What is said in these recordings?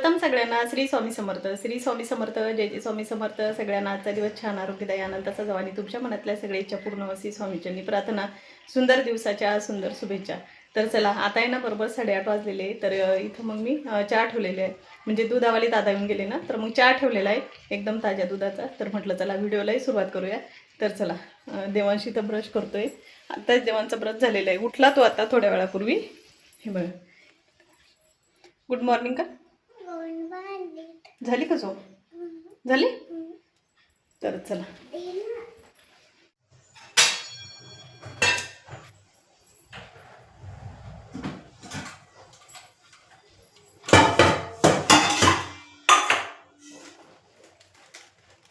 सर्वप्रथम सगळ्यांना श्री स्वामी समर्थ श्री स्वामी समर्थ जय जय स्वामी समर्थ. सगळ्यांना आजचा दिवस छान आरोग्यदायी आनंदाचा जावा आणि तुमच्या मनातल्या सगळ्या इच्छा पूर्ण वसी स्वामीच्यांनी प्रार्थना सुंदर दिवसाच्या सुंदर शुभेच्छा. तर चला आता आहे ना बरोबर साडेआठ वाजलेले तर इथं मग मी चहा ठेवलेले आहे म्हणजे दुधावाली दादा येऊन गेले ना तर मग चहा ठेवलेला आहे. एकदम ताज्या दुधाचा. तर म्हटलं चला व्हिडिओलाही सुरुवात करूया. तर चला देवांशी तर ब्रश करतोय. आत्ताच देवांचा ब्रश झालेला आहे. उठला तो आता थोड्या वेळापूर्वी. हे बघा. गुड मॉर्निंग का? झाली का झोप? झाली? तर चला.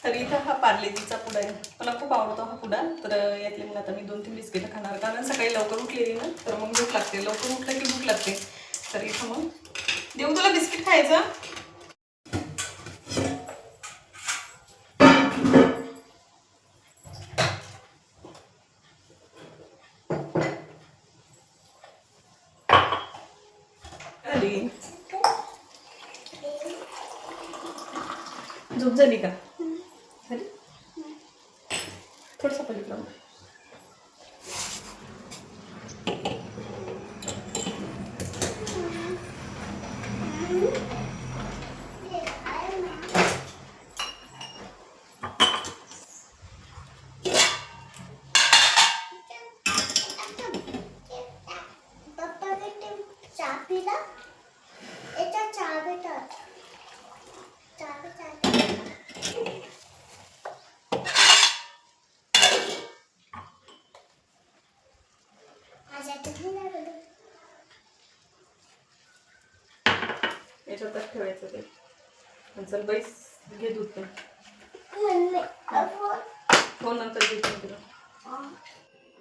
तर इथं हा पार्लेजीचा पुडा आहे. मला खूप आवडतो हा पुडा. तर यातले मग आता मी दोन तीन बिस्किटं खाणार. कारण सकाळी लवकर उठलेली ना तर मग भूक लागते. लवकर उठलं की भूक लागते. तर इथं मग देऊ तुला बिस्किट खायचं. झोप झाली का? झाली? थोडंसं पलीकडं लाव. पप्पा चहा पिला याचा चहा भेटत चहा भेटत माझ्या तुम्ही नाही बोलत. याच्यातच ठेवायचं ते. आणि चल बैस घे दूध पण हो नंतर देते तुला.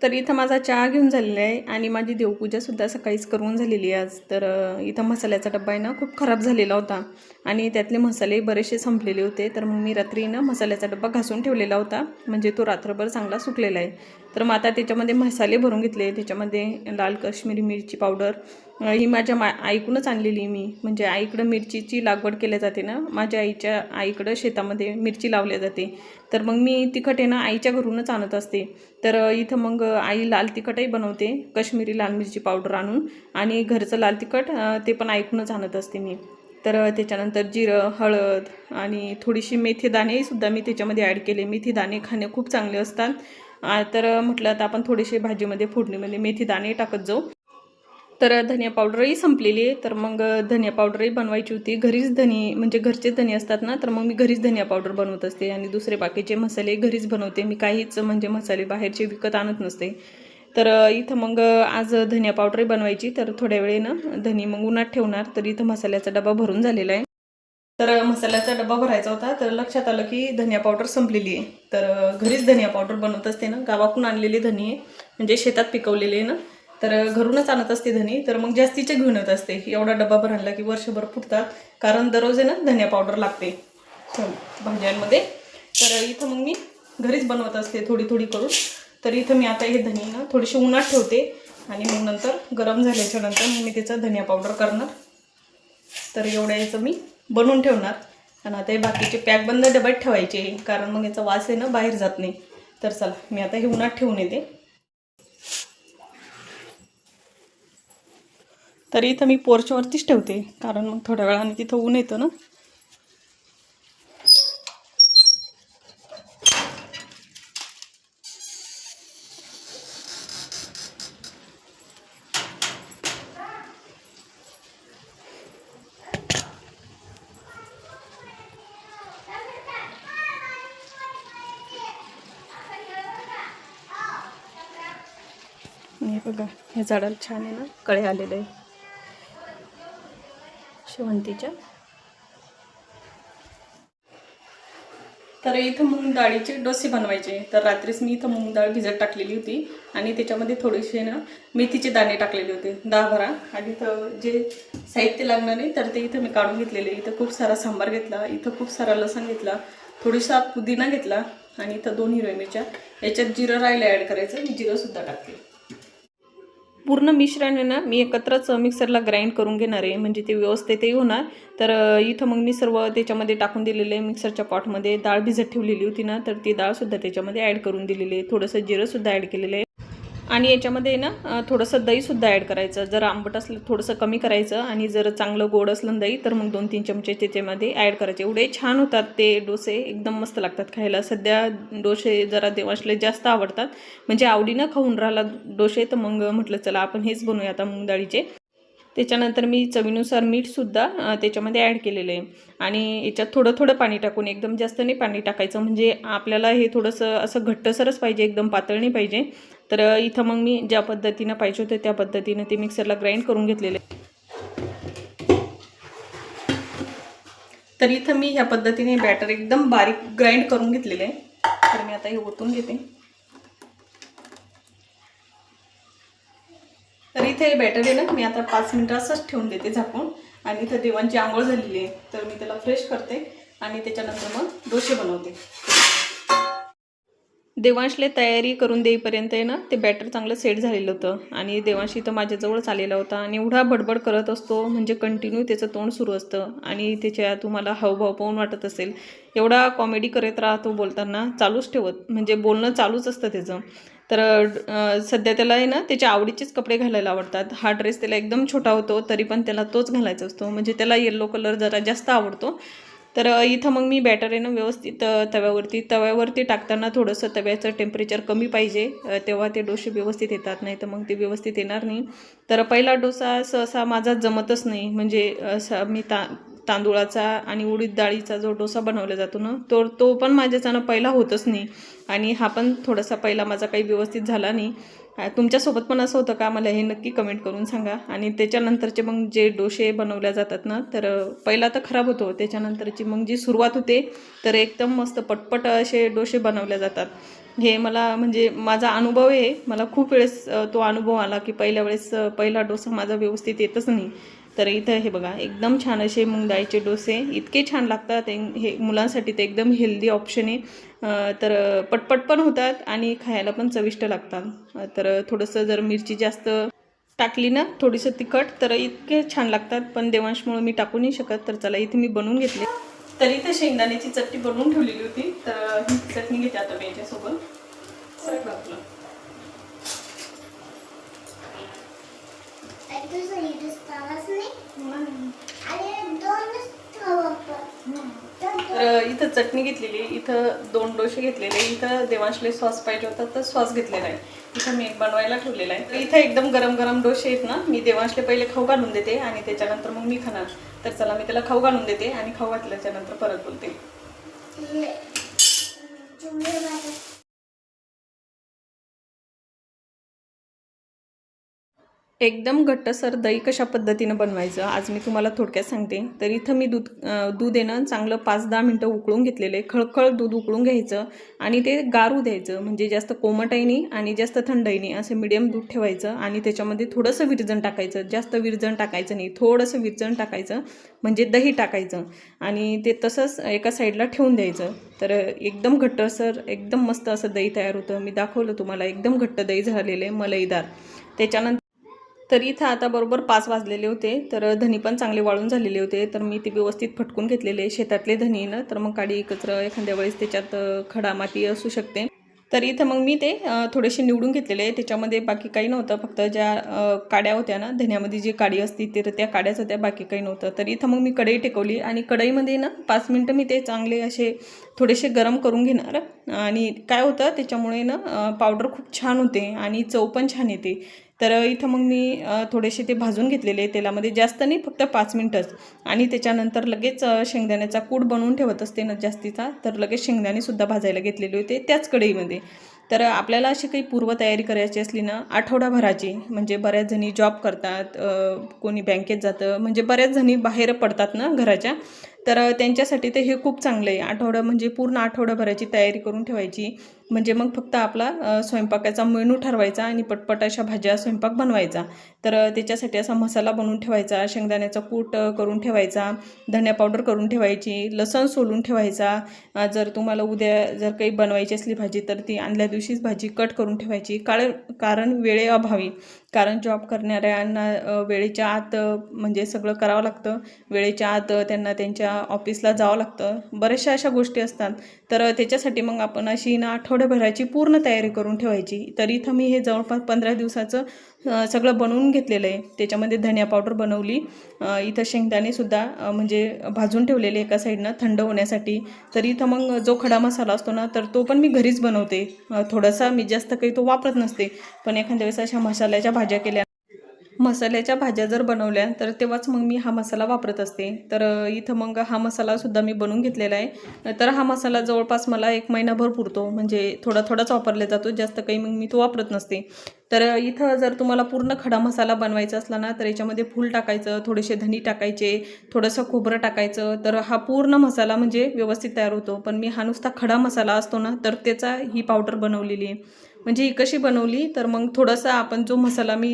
तर इथं माझा चहा घेऊन झालेला आहे आणि माझी देवपूजासुद्धा सकाळीच करून झालेली आहे आज. तर इथं मसाल्याचा डब्बा आहे ना खूप खराब झालेला होता. आणि त्यातले मसाले बरेचसे संपलेले होते. तर मग मी रात्री ना मसाल्याचा डब्बा घासून ठेवलेला होता. म्हणजे तो रात्रभर चांगला सुकलेला आहे. तर मग आता त्याच्यामध्ये मसाले भरून घेतले. त्याच्यामध्ये लाल काश्मीरी मिरची पावडर ही माझ्या मा आईकडूनच आणलेली मी. म्हणजे आईकडं मिरचीची लागवड केल्या जाते ना. माझ्या आईच्या आईकडं शेतामध्ये मिरची लावल्या जाते. तर मग मी तिखट आहे ना आईच्या घरूनच आणत असते. तर इथं मग आई लाल तिखटही बनवते. कश्मीरी लाल मिरची पावडर आणून आणि घरचं लाल तिखट ते पण ऐकूनच आणत असते मी. तर त्याच्यानंतर जिरं हळद आणि थोडीशी मेथी दाणेसुद्धा मी त्याच्यामध्ये ॲड केले. मेथी दाणे खाणे खूप चांगले असतात. तर म्हटलं तर आपण थोडेसे भाजीमध्ये फोडणीमध्ये मेथी दाणे टाकत जाऊ. तर धनिया पावडरही संपलेली आहे. तर मग धनिया पावडरही बनवायची होती. घरीच धनी म्हणजे घरचे धनी असतात ना तर मग मी घरीच धनिया पावडर बनवत असते. आणि दुसरे बाकीचे मसाले घरीच बनवते. मी काहीच म्हणजे मसाले बाहेरचे विकत आणत नसते. तर इथं मग आज धनिया पावडरही बनवायची. तर थोड्या वेळेनं धनी मग उन्हात ठेवणार. तर इथं मसाल्याचा डबा भरून झालेला आहे. तर मसाल्याचा डबा भरायचा होता. तर लक्षात आलं की धनिया पावडर संपलेली आहे. तर घरीच धनिया पावडर बनवत असते ना. गावाकडून आणलेली धनी आहे. म्हणजे शेतात पिकवलेली आहे ना. तर घरूनच आणत असते धनी. तर मग जास्तीचे घेऊन येत असते. एवढा डबा भर आणला की वर्षभर फुटतात. कारण दररोज आहे ना धनिया पावडर लागते. भाज्यांमध्ये. तर इथं मग मी घरीच बनवत असते थोडी थोडी करून. तर इथं मी आता हे धनी ना थोडीशी उन्हात ठेवते. आणि मग नंतर गरम झाल्याच्यानंतर मग मी त्याचं धनिया पावडर करणार. तर एवढ्या याचं मी बनवून ठेवणार. आणि आता हे बाकीचे पॅक बंद डब्यात ठेवायचे. कारण मग याचा वास आहे ना बाहेर जात नाही. तर चला मी आता हे उन्हात ठेवून येते. तरी इथं मी पोर्चवरतीच ठेवते कारण मग थोड्या वेळाने तिथं ऊन येतं ना. हे बघा हे झाडाला छान आहे ना कळे आलेलं. आहे शेवंतीच्या. तर इथं मूग डाळीचे डोसे बनवायचे. तर रात्रीच मी इथं मूग डाळ भिजत टाकलेली होती. आणि त्याच्यामध्ये थोडेसे ना मेथीचे दाणे टाकलेले होते. दहा बारा. आणि इथं जे साहित्य लागणार आहे तर ते इथं मी काढून घेतलेले. इथं खूप सारा सांबार घेतला. इथं खूप सारा लसण घेतला. थोडीसा पुदिना घेतला. आणि इथं दोन हिरव्या मिरच्या. याच्यात जिरं राहिलं ॲड करायचं. मी जिरंसुद्धा टाकते. पूर्ण मिश्रण आहे ना मी एकत्रच मिक्सरला ग्राइंड करून घेणार आहे. म्हणजे ते व्यवस्थितही होणार. तर इथं मग मी सर्व त्याच्यामध्ये टाकून दिलेलं आहे मिक्सरच्या पॉटमध्ये डाळ भिजत ठेवलेली होती ना तर ती डाळसुद्धा त्याच्यामध्ये ॲड करून दिलेली आहे. थोडंसं जिरंसुद्धा ॲड केलेलं आहे. आणि याच्यामध्ये ना थोडंसं दहीसुद्धा ॲड करायचं. जर आंबट असलं थोडंसं कमी करायचं आणि जर चांगलं गोड असलं दही तर मग दोन तीन चमचे त्याच्यामध्ये ॲड करायचे. एवढे छान होतात ते डोसे एकदम मस्त लागतात खायला. सध्या डोसे जरा देवाशले जास्त आवडतात. म्हणजे आवडीनं खाऊन राहिला डोसे तर मग म्हटलं चला आपण हेच बनवूया आता मूग डाळीचे. त्याच्यानंतर मी चवीनुसार मीठसुद्धा त्याच्यामध्ये ॲड केलेलं आहे. आणि याच्यात थोडं थोडं पाणी टाकून एकदम जास्त नाही पाणी टाकायचं. म्हणजे आपल्याला हे थोडंसं असं घट्टसरच पाहिजे एकदम पातळ नाही पाहिजे. तर इथं मग मी ज्या पद्धतीनं पाहिजे होते त्या पद्धतीनं ते मिक्सरला ग्राइंड करून घेतलेले तर इथं मी ह्या पद्धतीने बॅटर एकदम बारीक ग्राइंड करून घेतलेले आहे. तर मी आता हे ओतून घेते. तर इथे हे बॅटर आहे ना मी आता पाच मिनटं असंच ठेवून देते झाकून. आणि इथं देवांची आंघोळ झालेली आहे. तर मी त्याला फ्रेश करते आणि त्याच्यानंतर मग डोसे बनवते. देवांशले तयारी करून देईपर्यंत आहे ना ते बॅटर चांगलं सेट झालेलं होतं. आणि देवांशी तर माझ्याजवळच आलेला होता. आणि एवढा बडबड करत असतो म्हणजे कंटिन्यू त्याचं तोंड सुरू असतं. आणि त्याच्या तुम्हाला हावभाव पाहून वाटत असेल. एवढा कॉमेडी करत राहतो बोलताना चालूच ठेवत म्हणजे बोलणं चालूच असतं त्याचं. तर सध्या त्याला आहे ना त्याच्या आवडीचेच कपडे घालायला आवडतात. हा ड्रेस त्याला एकदम छोटा होतो तरी पण त्याला तोच घालायचा असतो. म्हणजे त्याला येल्लो कलर जरा जास्त आवडतो. तर इथं मग मी बॅटर आहे ना व्यवस्थित तव्यावरती तव्यावरती टाकताना थोडंसं तव्याचं टेम्परेचर कमी पाहिजे तेव्हा ते डोसे व्यवस्थित येतात नाही तर मग ते व्यवस्थित येणार नाही. तर पहिला डोसा सहसा माझा जमतच नाही म्हणजे असा मी ता तांदूळाचा आणि उडीद डाळीचा जो डोसा बनवला जातो ना तो तो पण माझ्याच्यानं पहिला होतच नाही. आणि हा पण थोडासा पहिला माझा काही व्यवस्थित झाला नाही. तुमच्यासोबत पण असं होतं का? मला हे नक्की कमेंट करून सांगा. आणि त्याच्यानंतरचे मग जे डोसे बनवल्या जातात ना तर पहिला तर खराब होतो. त्याच्यानंतरची मग जी सुरुवात होते तर एकदम मस्त पटपट असे डोसे बनवल्या जातात. हे मला म्हणजे माझा अनुभव आहे. मला खूप वेळेस तो अनुभव आला की पहिल्या वेळेस पहिला डोसा माझा व्यवस्थित येतच नाही. तर इथं हे बघा एकदम छान असे मूग डाळीचे डोसे इतके छान लागतात. हे मुलांसाठी ते एकदम हेल्दी ऑप्शन आहे. तर पटपट पण होतात आणि खायला पण चविष्ट लागतात. तर थोडंसं जर मिरची जास्त टाकली ना थोडीसं तिखट तर इतके छान लागतात. पण देवांशमुळे मी टाकू नाही शकत तर चला इथे मी बनवून घेतले. तर इथे शेंगदाण्याची चटणी बनवून ठेवलेली होती. तर ही चटणी घेते आता मी याच्यासोबत सरक बाजूला. आणि तुझं इथेच तावाच नाही आणि दोनच तवा पण. तर इथं चटणी घेतलेली इथं दोन डोसे घेतलेले इथं देवांशले सॉस पाहिजे होता तर सॉस घेतलेला आहे. इथं मी एक बनवायला ठेवलेला आहे. तर इथं एकदम गरम गरम डोसे आहेत ना मी देवांशले पहिले खाऊ घालून देते आणि त्याच्यानंतर मग मी खाणार. तर चला मी त्याला खाऊ घालून देते आणि खाऊ घातल्याच्या नंतर परत बोलते. एकदम घट्टसर दही कशा पद्धतीनं बनवायचं आज मी तुम्हाला थोडक्यात सांगते. तर इथं मी दूध दूध येणं चांगलं पाच दहा मिनटं उकळून घेतलेले खळखळ दूध उकळून घ्यायचं आणि ते गारू द्यायचं म्हणजे जास्त कोमटही नाही आणि जास्त थंडही नाही असं मिडियम दूध ठेवायचं आणि त्याच्यामध्ये थोडंसं विरजण टाकायचं. जास्त विरजण टाकायचं नाही थोडंसं विरजण टाकायचं म्हणजे दही टाकायचं आणि ते तसंच एका साईडला ठेवून द्यायचं. तर एकदम घट्टसर एकदम मस्त असं दही तयार होतं. मी दाखवलं तुम्हाला एकदम घट्ट दही झालेलं आहे मलईदार. त्याच्यानंतर तर इथं आता बरोबर पाच वाजलेले होते तर धनी पण चांगले वाळून झालेले होते तर मी ते व्यवस्थित फटकून घेतलेले शेतातले धनी ना तर मग काडी कचरं एखाद्या वेळेस त्याच्यात खडा माती असू शकते. तर इथं मग मी ते थोडेसे निवडून घेतलेले त्याच्यामध्ये बाकी काही नव्हतं फक्त ज्या काड्या होत्या ना धन्यामध्ये जी काडी असती तर त्या काड्याच होत्या बाकी काही नव्हतं. तर इथं मग मी कढई टेकवली आणि कढईमध्ये ना पाच मिनटं मी ते चांगले असे थोडेसे गरम करून घेणार. आणि काय होतं त्याच्यामुळे ना पावडर खूप छान होते आणि चव पण छान येते. तर इथं मग मी थोडेसे ते भाजून घेतलेले तेलामध्ये जास्त नाही फक्त पाच मिनटंच. आणि त्याच्यानंतर लगेच शेंगदाण्याचा कूड बनवून ठेवत असते ना जास्तीचा तर लगेच शेंगदाणेसुद्धा भाजायला घेतलेले होते त्याच कढईमध्ये. तर आपल्याला अशी काही पूर्वतयारी करायची असली ना आठवडाभराची म्हणजे बऱ्याच जणी जॉब करतात कोणी बँकेत जातं म्हणजे बऱ्याच जणी बाहेर पडतात ना घराच्या तर त्यांच्यासाठी ते हे खूप चांगलं आहे. आठवडा म्हणजे पूर्ण आठवडाभराची तयारी करून ठेवायची. म्हणजे मग फक्त आपला स्वयंपाकाचा मेनू ठरवायचा आणि पटपट अशा भाज्या स्वयंपाक बनवायचा. तर त्याच्यासाठी असा मसाला बनवून ठेवायचा शेंगदाण्याचा कूट करून ठेवायचा धण्या पावडर करून ठेवायची लसण सोलून ठेवायचा. जर तुम्हाला उद्या जर काही बनवायची असली भाजी तर ती आणल्या दिवशीच भाजी कट करून ठेवायची. काळ कारण वेळेअभावी. कारण जॉब करणाऱ्यांना वेळेच्या आत म्हणजे सगळं करावं लागतं. वेळेच्या आत त्यांना त्यांच्या ऑफिसला जावं लागतं. बऱ्याचशा अशा गोष्टी असतात. तर त्याच्यासाठी मग आपण अशी ना आठवड्याभराची पूर्ण तयारी करून ठेवायची. तर इथं मी हे जवळपास पंधरा दिवसाचं सगळं बनवून घेतलेलं आहे. त्याच्यामध्ये धनिया पावडर बनवली. इथं शेंगदाणेसुद्धा म्हणजे भाजून ठेवलेले एका साईडनं थंड होण्यासाठी. तर इथं मग जो खडा मसाला असतो ना तर तो पण मी घरीच बनवते. थोडासा मी जास्त काही तो वापरत नसते. पण एखाद्या वेळेस अशा मसाल्याच्या भाज्या केल्या. मसाल्याच्या भाज्या जर बनवल्या तर तेव्हाच मग मी हा मसाला वापरत असते. तर इथं मग हा मसालासुद्धा मी बनवून घेतलेला आहे. तर हा मसाला जवळपास मला एक महिनाभर पुरतो. म्हणजे थोडा थोडाच वापरला जातो. जास्त काही मग मी तो वापरत नसते. तर इथं जर तुम्हाला पूर्ण खडा मसाला बनवायचा असला ना तर याच्यामध्ये फूल टाकायचं थोडेसे धनी टाकायचे थोडंसं खोबरं टाकायचं तर हा पूर्ण मसाला म्हणजे व्यवस्थित तयार होतो. पण मी हा नुसता खडा मसाला असतो ना तर त्याचा ही पावडर बनवलेली आहे. म्हणजे ही कशी बनवली तर मग थोडासा आपण जो मसाला मी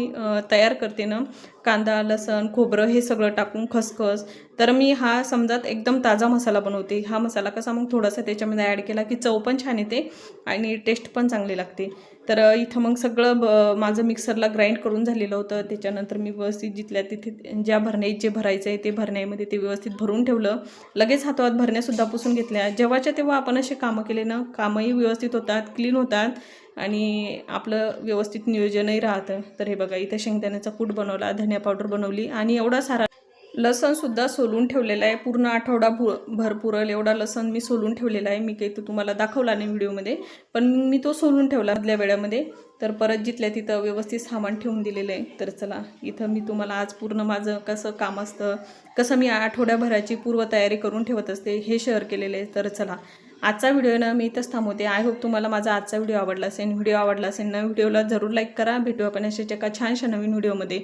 तयार करते ना कांदा लसण खोबरं हे सगळं टाकून खसखस तर मी हा समजा एकदम ताजा मसाला बनवते. हा मसाला कसा मग थोडासा त्याच्यामध्ये ॲड केला की चव पण छान येते आणि टेस्ट पण चांगली लागते. तर इथं मग सगळं ब माझं मिक्सरला ग्राइंड करून झालेलं होतं. त्याच्यानंतर मी व्यवस्थित जिथल्या तिथे ज्या भरण्यात जे भरायचं आहे ते भरण्यामध्ये ते व्यवस्थित भरून ठेवलं. लगेच हातोहात भरण्यासुद्धा पुसून घेतल्या. जेव्हाच्या तेव्हा आपण असे कामं केले ना कामंही व्यवस्थित होतात क्लीन होतात आणि आपलं व्यवस्थित नियोजनही राहतं. तर हे बघा इथं शेंगदाण्याचा कूट बनवला धनिया पावडर बनवली आणि एवढा सारा लसणसुद्धा सोलून ठेवलेला आहे. पूर्ण आठवडा भु भर पुरल एवढा लसण मी सोलून ठेवलेला आहे. मी काही तो तुम्हाला दाखवला नाही व्हिडिओमध्ये पण मी तो सोलून ठेवला मधल्या वेळामध्ये. तर परत जिथल्या तिथं व्यवस्थित सामान ठेवून दिलेलं आहे. तर चला इथं मी तुम्हाला आज पूर्ण माझं कसं काम असतं कसं मी आठवड्याभराची पूर्वतयारी करून ठेवत असते हे शेअर केलेलं आहे. तर चला आजचा व्हिडिओ ना मी इथंच थांबवते. आय होप तुम्हाला माझा आजचा व्हिडिओ आवडला असेल. व्हिडिओ आवडला असेल ना व्हिडिओला जरूर लाईक करा. भेटू आपण अशाच एका छानशा नवीन व्हिडिओमध्ये.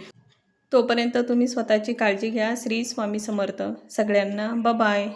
तोपर्यंत तुम्ही स्वतःची काळजी घ्या. श्री स्वामी समर्थ. सगळ्यांना बाय